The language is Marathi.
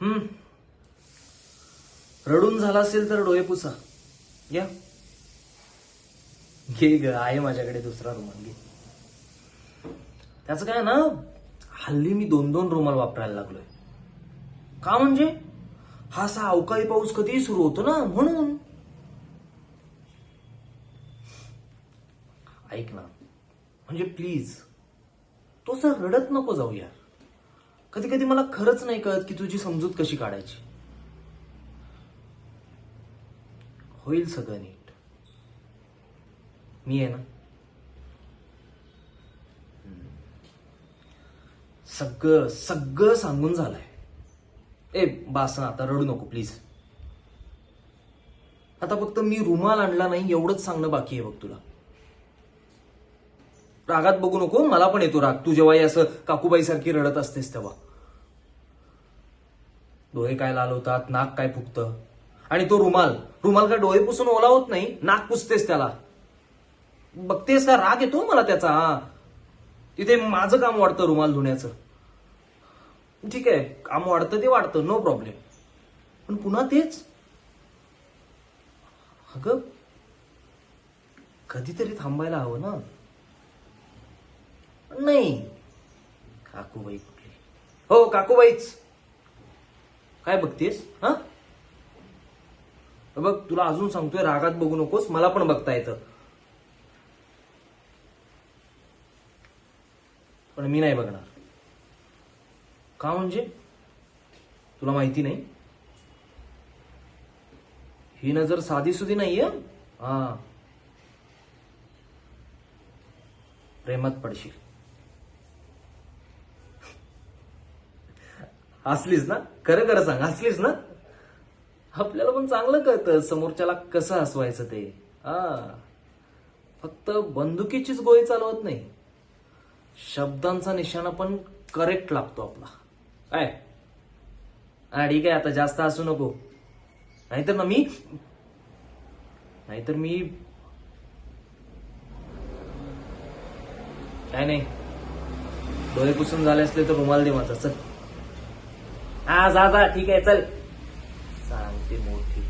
हम्म. रडून झाला असेल तर डोळे पुसा. या. घे ग आहे माझ्याकडे दुसरा रुमाल घे. त्याचं काय ना हल्ली मी दोन दोन रुमाल वापरायला लागलोय. का म्हणजे? हा असा अवकाळी पाऊस कधीही सुरू होतो ना म्हणून. ऐक ना म्हणजे प्लीज तो सर रडत नको जाऊ यार. कधी कधी मला खरंच नाही कळत की तुझी समजूत कशी काढायची. होईल सगळं नीट. मी आहे ना? सगळं सगळं सांगून झालंय. ए बास ना आता रडू नको प्लीज आता फक्त मी रुमाल आणला नाही एवढंच सांगणं बाकी आहे बघ तुला. रागात बघू नको मला पण येतो राग. तू जेव्हाही असं काकूबाई सारखी रडत असतेस तेव्हा. डोळे काय लाल होतात नाक काय फुगतं? आणि तो रुमाल रुमाल काय डोळे पुसून ओला होत नाही? नाक पुसतेस त्याला. बघतेस का राग येतो मला त्याचा हा. तिथे माझं काम वाढतं रुमाल धुण्याचं. ठीक आहे काम वाढतं ते वाढतं नो प्रॉब्लेम पण पुन्हा तेच. अगं कधीतरी थांबायला हवं ना. नाही. काकूबाई कुठली? हो काकूबाईच. काय बघतेस? हा? बघ तुला अजून सांगतोय रागात बघू नकोस मला पण बघता येतं. पण मी नाही बघणार. का म्हणजे? तुला माहिती नाही? ही नजर साधी सुधी नाहीये? हा. प्रेमात पडशील. हसलीस ना? खरं खरं सांग हसलीस ना? आपल्याला पण चांगलं कळतं समोरच्याला कसं हसवायचं ते. हा. फक्त बंदुकीचीच गोळी चालवत नाही. शब्दांचा निशाणा पण करेक्ट लागतो आपला. काय हा ठीक आहे आता जास्त हसू नको. नाहीतर ना मी नाहीतर मी काय नाही. डोळे पुसून झाले असले तर रुमाल दे माझा चल. हा जा जा ठीक आहे चल. सांगते मोठी.